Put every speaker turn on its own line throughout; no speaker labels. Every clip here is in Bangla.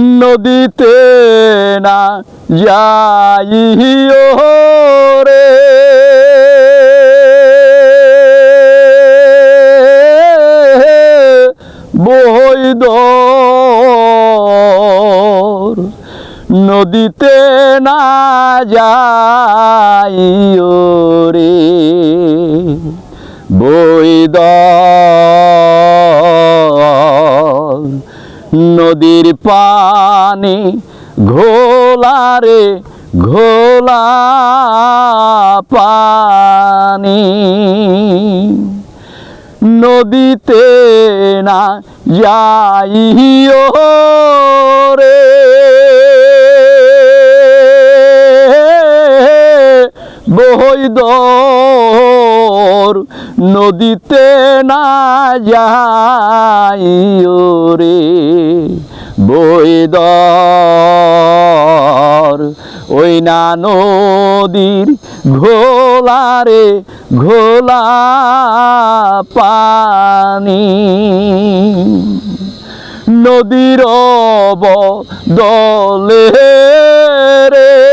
নদীতে না যাইও রে। বৈদর নদীতে না যাইও রে। বৈদর নদীর পানি ঘোলারে ঘোলা পানি। নদীতে না যাইও রে। বৈদর নদীতে না যাইও রে। বৈদর ওই না নদীর ঘোলা রে, ঘোলা পানি। নদীর দলে রে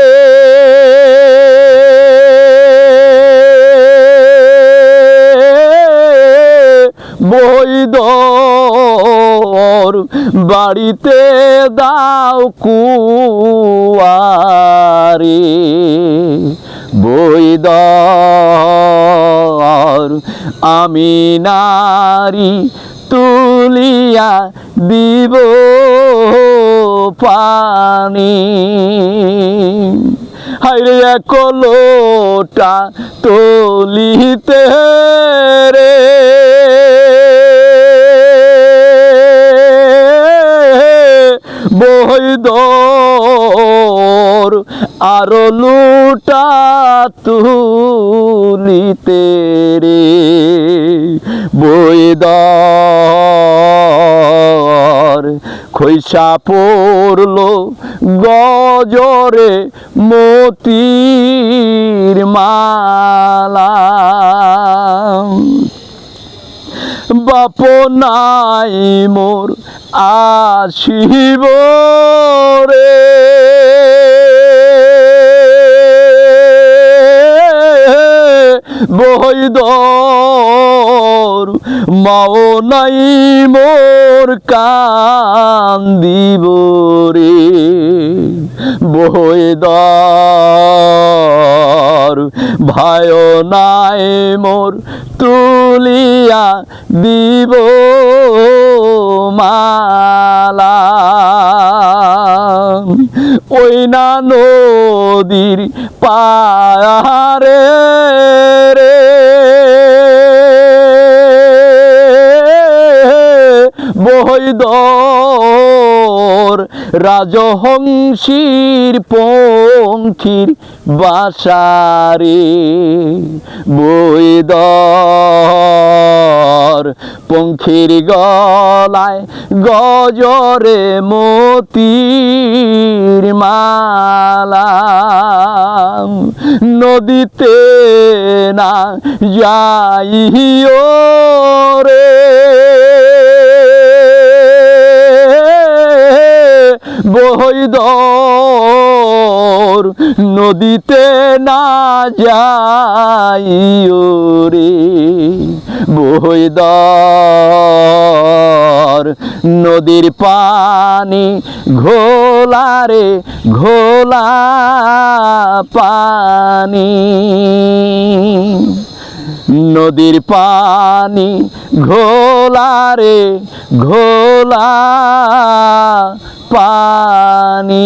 বৈদর বাড়িতে দাও কুয়ারি। বৈদর আমি নারী তুলিয়া দিব পানি। হাইরে এক লোটা তলিতে আর লুটা তুলিতে রে। বৈদর খৈসা পড়ল গজরে মতির মালা। বাপ নাই মোর আসিব রে। বৈদর, মাও নাই মোর কান্দিব রে। বৈদর ভাই নাই মোর তুলিয়া দিব মালা। ওই না নদীর পাহাড়ে বৈদর রাজহংসীর পঙ্খির বাসারে বৈদর পঙ্খির গলায় গজরে মতির মালা নদীতে না যাইও রে বৈদর নদীতে না যাইও রে। বৈদর নদীর পানি ঘোলা রে, ঘোলা পানি। নদীর পানি ঘোলা রে, ঘোলা পানি